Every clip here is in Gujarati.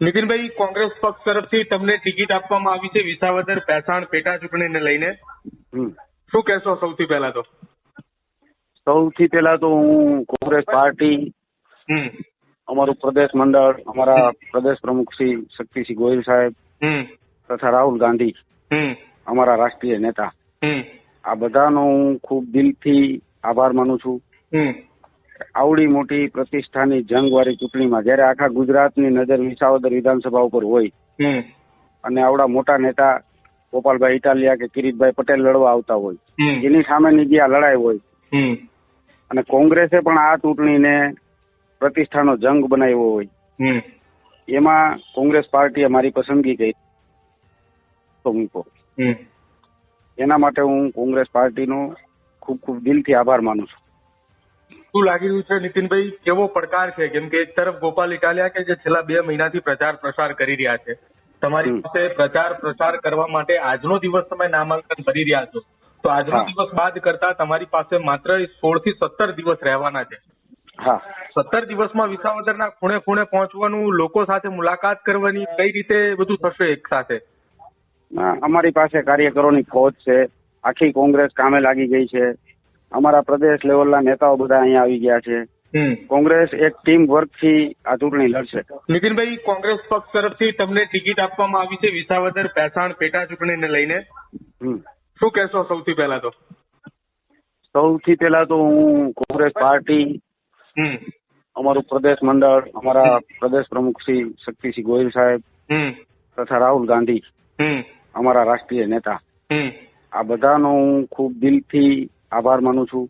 નીતિનભાઈ કોંગ્રેસ પક્ષ તરફથી તમને ટિકિટ આપવામાં આવી છે વિસાવદર પેસાણ પેટા ચૂંટણીને લઈને. શું કહેશો સૌથી પહેલા તો? સૌથી પહેલા તો હું કોંગ્રેસ પાર્ટી હમ. અમારું પ્રદેશ મંડળ અમારા પ્રદેશ પ્રમુખ શ્રી શક્તિસિંહ ગોહિલ સાહેબ તથા રાહુલ ગાંધી હમ. અમારા રાષ્ટ્રીય નેતા. આ બધાનો હું ખૂબ દિલથી આભાર માનું છું. આવડી મોટી પ્રતિષ્ઠાની જંગ વાળી ચૂંટણીમાં જ્યારે આખા ગુજરાતની નજર વિસાવદર વિધાનસભા ઉપર હોય અને આવડા મોટા નેતા ગોપાલભાઈ ઇટાલિયા કે કિરીટભાઈ પટેલ લડવા આવતા હોય એની સામેની જે આ લડાઈ હોય અને કોંગ્રેસે પણ આ ચૂંટણીને પ્રતિષ્ઠાનો જંગ બનાવ્યો હોય એમાં કોંગ્રેસ પાર્ટીએ મારી પસંદગી કરી. તો મૂકો એના માટે હું કોંગ્રેસ પાર્ટીનો ખૂબ ખૂબ દિલથી આભાર માનું છું. શું લાગી રહ્યું છે? નીતિનભાઈ કેવો પડકાર છે? કેમ કે એક તરફ ગોપાલ ઇટાલિયા કે જે છેલ્લા બે મહિનાથી પ્રચાર પ્રસાર કરી રહ્યા છે. તમારી. પાસે પ્રચાર પ્રસાર કરવા માટે આજનો દિવસ તમે નામાંકન કરી રહ્યા છો. તો આજનો દિવસ બાદ કરતા તમારી પાસે માત્ર સોળથી સત્તર દિવસ રહેવાના છે. હા. સત્તર દિવસમાં વિસાવદરના ખૂણે ખૂણે પહોંચવાનું લોકો સાથે મુલાકાત કરવાની કઈ રીતે બધું થશે એક સાથે? અમારી પાસે કાર્યકરોની ફોજ છે. આખી કોંગ્રેસ કામે લાગી ગઈ છે. અમારા પ્રદેશ લેવલના નેતાઓ બધા અહીંયા આવી ગયા છે. કોંગ્રેસ એક ટીમ વર્કથી આ ચૂંટણી લડશે. નીતિનભાઈ કોંગ્રેસ પક્ષ તરફથી તમને ટિકિટ આપવામાં આવી છે વિસાવદર પેસાણ પેટા ચૂંટણીને લઈને. શું કહેશો સૌથી પહેલા તો? સૌથી પહેલા તો હું કોંગ્રેસ પાર્ટી હમ. અમારું પ્રદેશ મંડળ અમારા પ્રદેશ પ્રમુખ શ્રી શક્તિસિંહ ગોહિલ સાહેબ તથા રાહુલ ગાંધી અમારા રાષ્ટ્રીય નેતા. આ બધાનો હું ખૂબ દિલથી આભાર માનું છું.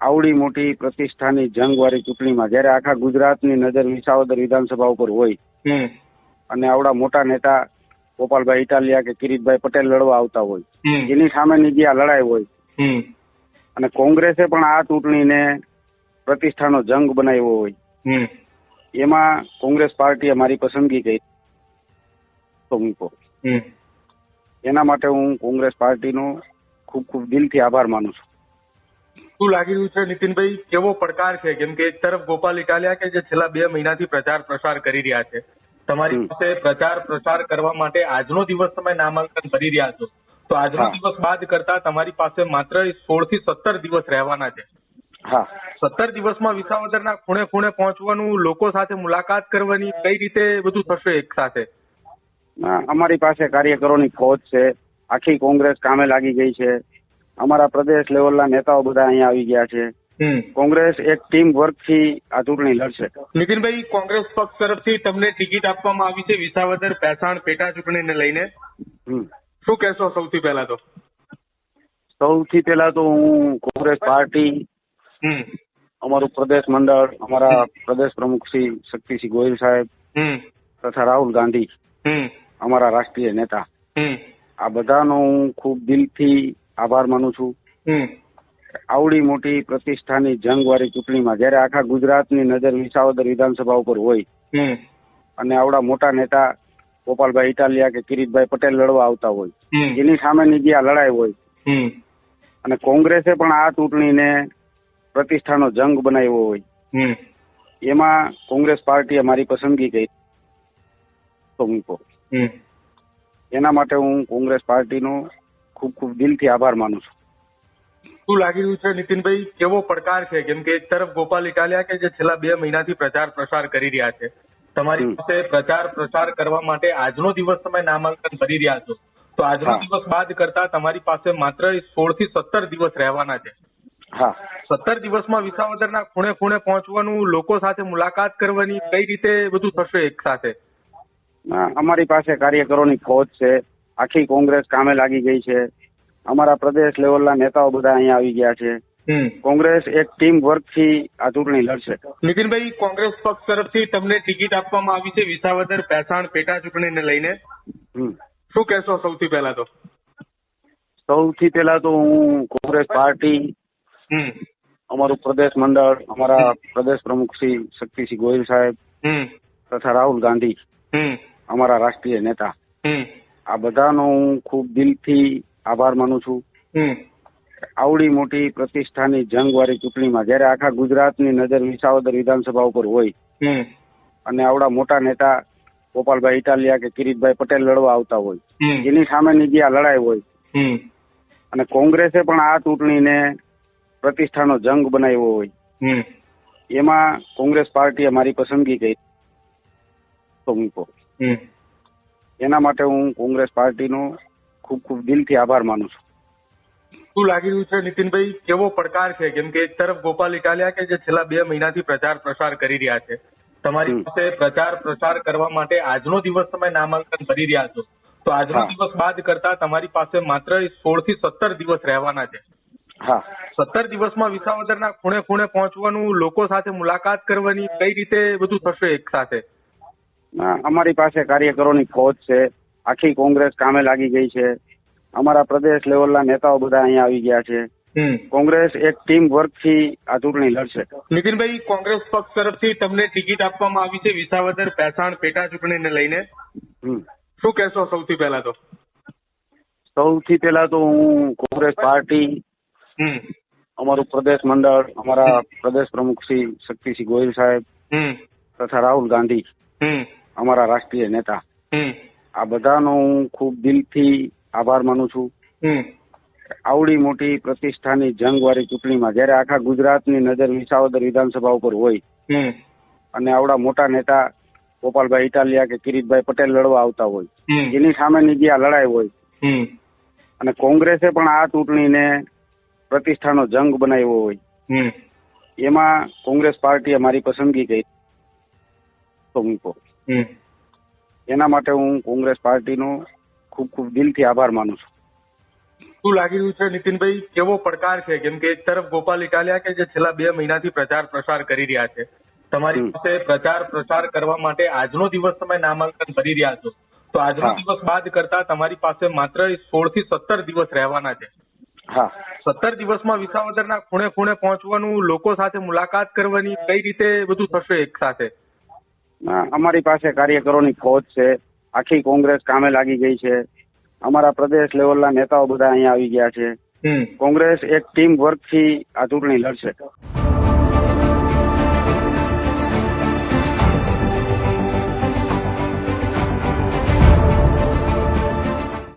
આવડી મોટી પ્રતિષ્ઠાની જંગવાળી ચૂંટણીમાં જ્યારે આખા ગુજરાતની નજર વિસાવદર વિધાનસભા ઉપર હોય અને આવડા મોટા નેતા ગોપાલભાઈ ઇટાલિયા કે કિરીટભાઈ પટેલ લડવા આવતા હોય એની સામેની જે આ લડાઈ હોય અને કોંગ્રેસે પણ આ ચૂંટણીને પ્રતિષ્ઠાનો જંગ બનાવ્યો હોય એમાં કોંગ્રેસ પાર્ટીએ મારી પસંદગી કરી. તો મૂકો એના માટે હું કોંગ્રેસ પાર્ટીનો ખૂબ ખૂબ દિલથી આભાર માનું છું. શું લાગી રહ્યું છે નીતિનભાઈ? કેવો પડકાર છે? કેમ કે એક તરફ ગોપાલ ઇટાલિયા કે જે છેલ્લા બે મહિનાથી પ્રચાર પ્રસાર કરી રહ્યા છે. તમારી પાસે પ્રચાર પ્રસાર કરવા માટે આજનો દિવસ તમે નામાંકન કરી રહ્યા છો. તો આજનો દિવસ બાદ કરતા તમારી પાસે માત્ર સોળથી સત્તર દિવસ રહેવાના છે. હા. સત્તર દિવસમાં વિસાવદરના ખૂણે ખૂણે પહોંચવાનું લોકો સાથે મુલાકાત કરવાની કઈ રીતે બધું થશે એક સાથે? અમારી પાસે કાર્યકરોની ફોજ છે. આખી કોંગ્રેસ કામે લાગી ગઈ છે. અમારા પ્રદેશ લેવલના નેતાઓ બધા અહીંયા આવી ગયા છે. કોંગ્રેસ એક ટીમ વર્કથી આ ચૂંટણી લડશે. નીતિનભાઈ કોંગ્રેસ પક્ષ તરફથી તમને ટિકિટ આપવામાં આવી છે વિસાવદર પેસાણ પેટા ચૂંટણીને લઈને. શું કહેશો સૌથી પહેલા તો? સૌથી પહેલા તો હું કોંગ્રેસ પાર્ટી હમ. અમારું પ્રદેશ મંડળ અમારા પ્રદેશ પ્રમુખ શ્રી શક્તિસિંહ ગોહિલ સાહેબ તથા રાહુલ ગાંધી અમારા રાષ્ટ્રીય નેતા. આ બધાનો હું ખૂબ દિલથી આભાર માનું છું. આવડી મોટી પ્રતિષ્ઠાની જંગવાળી ચૂંટણીમાં જયારે આખા ગુજરાતની નજર વિસાવદર વિધાનસભા ઉપર હોય અને આવડા મોટા નેતા ગોપાલભાઈ ઇટાલિયા કે કિરીટભાઈ પટેલ લડવા આવતા હોય એની સામેની જે આ લડાઈ હોય અને કોંગ્રેસે પણ આ ચૂંટણીને પ્રતિષ્ઠાનો જંગ બનાવ્યો હોય એમાં કોંગ્રેસ પાર્ટીએ મારી પસંદગી કરી. તો મૂકો એના માટે હું કોંગ્રેસ પાર્ટીનો ખૂબ ખૂબ દિલથી આભાર માનું છું. શું લાગી રહ્યું છે નીતિનભાઈ? કેવો પડકાર છે? કેમ કે એક તરફ ગોપાલ ઇટાલિયા કે જે છેલ્લા બે મહિનાથી પ્રચાર પ્રસાર કરી રહ્યા છે તમારી પાસે પ્રચાર પ્રસાર કરવા માટે આજનો દિવસ તમે નામાંકન કરી રહ્યા છો. તો આજનો દિવસ બાદ કરતા તમારી પાસે માત્ર સોળથી સત્તર દિવસ રહેવાના છે. હા. સત્તર દિવસમાં વિસાવદરના ખૂણે ખૂણે પહોંચવાનું લોકો સાથે મુલાકાત કરવાની કઈ રીતે બધું થશે એક સાથે? અમારી પાસે કાર્યકરોની ફોજ છે. આખી કોંગ્રેસ કામે લાગી ગઈ છે. અમારા પ્રદેશ લેવલના નેતાઓ બધા અહીંયા આવી ગયા છે. કોંગ્રેસ એક ટીમ વર્કથી આ ચૂંટણી લડશે. નીતિનભાઈ કોંગ્રેસ પક્ષ તરફથી તમને ટિકિટ આપવામાં આવી છે વિસાવદર પેસાણ પેટા ચૂંટણીને લઈને. શું કહેશો સૌથી પહેલા તો? સૌથી પહેલા તો હું કોંગ્રેસ પાર્ટી હમ. અમારું પ્રદેશ મંડળ અમારા પ્રદેશ પ્રમુખ શ્રી શક્તિસિંહ ગોહિલ સાહેબ તથા રાહુલ ગાંધી. હમ. અમારા રાષ્ટ્રીય નેતા. આ બધાનો હું ખૂબ દિલથી આભાર માનું છું. આવડી મોટી પ્રતિષ્ઠાની જંગવાળી ચૂંટણીમાં જ્યારે આખા ગુજરાતની નજર વિસાવદર વિધાનસભા ઉપર હોય અને આવડા મોટા નેતા ગોપાલભાઈ ઇટાલિયા કે કિરીટભાઈ પટેલ લડવા આવતા હોય એની સામેની જે આ લડાઈ હોય અને કોંગ્રેસે પણ આ ચૂંટણીને પ્રતિષ્ઠાનો જંગ બનાવ્યો હોય એમાં કોંગ્રેસ પાર્ટીએ મારી પસંદગી કરી. તો મૂકો. એના માટે હું કોંગ્રેસ પાર્ટીનો ખૂબ ખૂબ દિલથી આભાર માનું છું. શું લાગી રહ્યું છે? નીતિનભાઈ કેવો પડકાર છે? કેમ કે એક તરફ ગોપાલ ઇટાલિયા કે જે છેલ્લા બે મહિનાથી પ્રચાર પ્રસાર કરી રહ્યા છે. તમારી પાસે પ્રચાર પ્રસાર કરવા માટે આજનો દિવસ તમે નામાંકન કરી રહ્યા છો. તો આજનો દિવસ બાદ કરતા તમારી પાસે માત્ર સોળથી સત્તર દિવસ રહેવાના છે. હા. સત્તર દિવસમાં વિસાવદરના ખૂણે ખૂણે પહોંચવાનું લોકો સાથે મુલાકાત કરવાની કઈ રીતે બધું થશે એક સાથે? અમારી પાસે કાર્યકરોની ફોજ છે. આખી કોંગ્રેસ કામે લાગી ગઈ છે. અમારા પ્રદેશ લેવલના નેતાઓ બધા અહીંયા આવી ગયા છે. કોંગ્રેસ એક ટીમ વર્કથી આ ચૂંટણી લડશે. નીતિનભાઈ કોંગ્રેસ પક્ષ તરફથી તમને ટિકિટ આપવામાં આવી છે વિસાવદર પેસાણ પેટા ચૂંટણીને લઈને. શું કહેશો સૌથી પહેલા તો? સૌથી પહેલા તો હું કોંગ્રેસ પાર્ટી હમ. અમારું પ્રદેશ મંડળ અમારા પ્રદેશ પ્રમુખ શ્રી શક્તિસિંહ ગોહિલ સાહેબ તથા રાહુલ ગાંધી. અમારા રાષ્ટ્રીય નેતા. આ બધાનો હું ખૂબ દિલથી આભાર માનું છું. આવડી મોટી પ્રતિષ્ઠાની જંગવાળી ચૂંટણીમાં જ્યારે આખા ગુજરાતની નજર વિસાવદર વિધાનસભા ઉપર હોય અને આવડા મોટા નેતા ગોપાલભાઈ ઇટાલિયા કે કિરીટભાઈ પટેલ લડવા આવતા હોય એની સામેની જે આ લડાઈ હોય અને કોંગ્રેસે પણ આ ચૂંટણીને પ્રતિષ્ઠાનો જંગ બનાવ્યો હોય એમાં કોંગ્રેસ પાર્ટીએ મારી પસંદગી કરી. તો મૂકો. એના માટે હું કોંગ્રેસ પાર્ટીનો ખૂબ ખૂબ દિલથી આભાર માનું છું. શું લાગી રહ્યું છે નીતિનભાઈ? કેવો પડકાર છે? કેમ કે એક તરફ ગોપાલ ઇટાલિયા કે જે છેલ્લા બે મહિનાથી પ્રચાર પ્રસાર કરી રહ્યા છે. તમારી પાસે પ્રચાર પ્રસાર કરવા માટે આજનો દિવસ તમે નામાંકન કરી રહ્યા છો. તો આજનો દિવસ બાદ કરતા તમારી પાસે માત્ર સોળથી સત્તર દિવસ રહેવાના છે. હા. સત્તર દિવસમાં વિસાવદરના ખૂણે ખૂણે પહોંચવાનું લોકો સાથે મુલાકાત કરવાની કઈ રીતે બધું થશે એક સાથે? અમારી પાસે કાર્યકરોની ફોજ છે. આખી કોંગ્રેસ કામે લાગી ગઈ છે. અમારા પ્રદેશ લેવલના નેતાઓ બધા અહીંયા આવી ગયા છે. કોંગ્રેસ એક ટીમ વર્કથી આ ચૂંટણી લડશે.